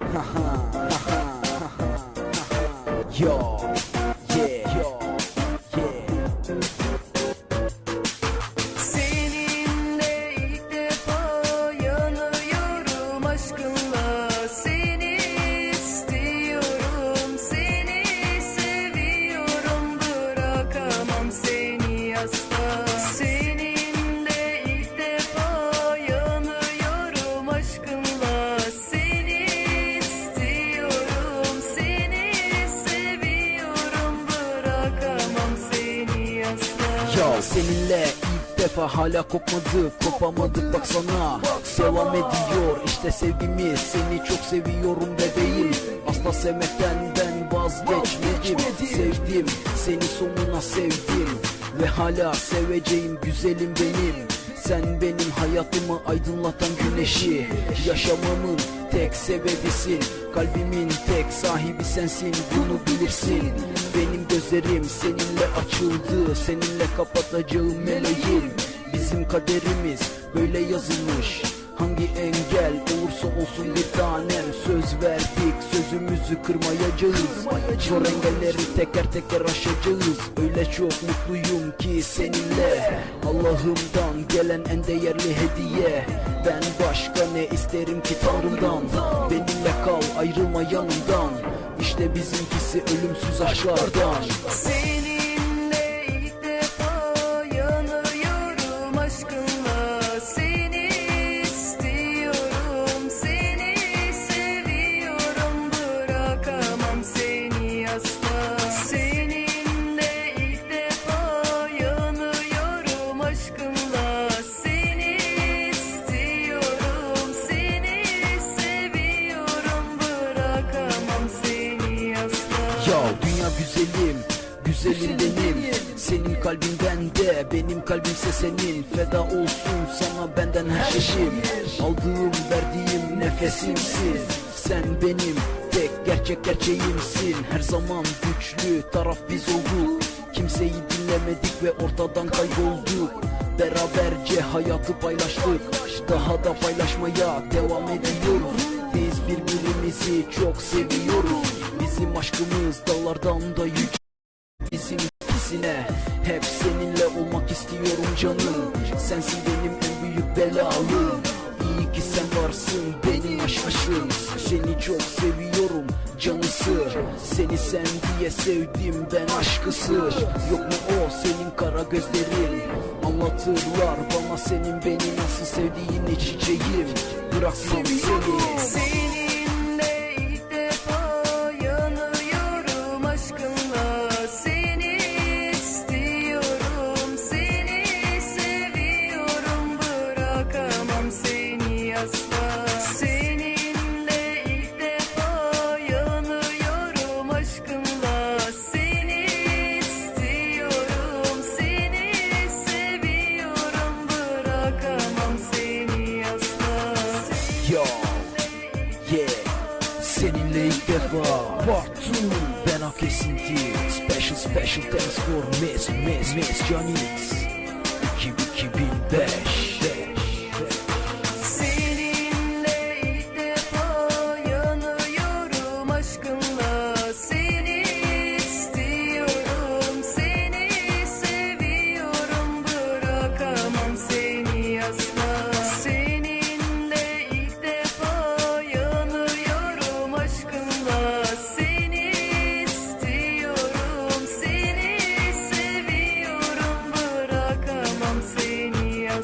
Yo, Ya seninle ilk defa hala kopmadık Kopamadık baksana Devam ediyor işte sevgimiz Seni çok seviyorum bebeğim. Asla sevmekten ben vazgeçmedim. Sevdim seni sonuna sevdim. Ve hala seveceğim güzelim benim sen benim hayatımı aydınlatan güneşi. Yaşamamın tek sebebisin Kalbimin tek sahibi sensin bunu bilirsin. Benim gözlerim seninle açıldı Seninle kapatacağım meleğim. Bizim kaderimiz böyle yazılmış Hangi engel olursa olsun bir tanem. Söz verdik sözümüzü kırmayacağız. Zor engelleri teker teker aşacağız. Öyle çok mutluyum ki seninle. Allah'ımdan gelen en değerli hediye. Ben başka ne isterim ki Tanrımdan? Benimle kal ayrılma yanımdan. İşte bizimkisi ölümsüz aşklardan. Seninle güzelim, güzelim benim. Senin kalbinden de benim kalbimse senin. Feda olsun sana benden her şeyim. Aldığım verdiğim nefesimsin. Sen benim tek gerçek gerçeğimsin. Her zaman güçlü taraf biz olduk. Kimseyi dinlemedik ve ortadan kaybolduk. Beraberce hayatı paylaştık. Daha da paylaşmaya devam ediyoruz. Biz birbirimizi çok seviyoruz Bizim aşkımız dağlardan da yüksek Bizim ikisine hep seninle olmak istiyorum canım. Sensin benim en büyük belalım. İyi ki sen varsın benim aşkışım Seni çok seviyorum canısı Seni sen diye sevdim ben aşkısı Yok mu o senin kara gözlerin? Anlatırlar bana senin beni nasıl sevdiğini çiçeğim. Bırakmam seni. Seninle basketball. Part 2 Ben o kesinti Special special thanks for Miss Miss Miss Johnny's 2005 Seninle ilk defa yanıyorum aşkınla. Sen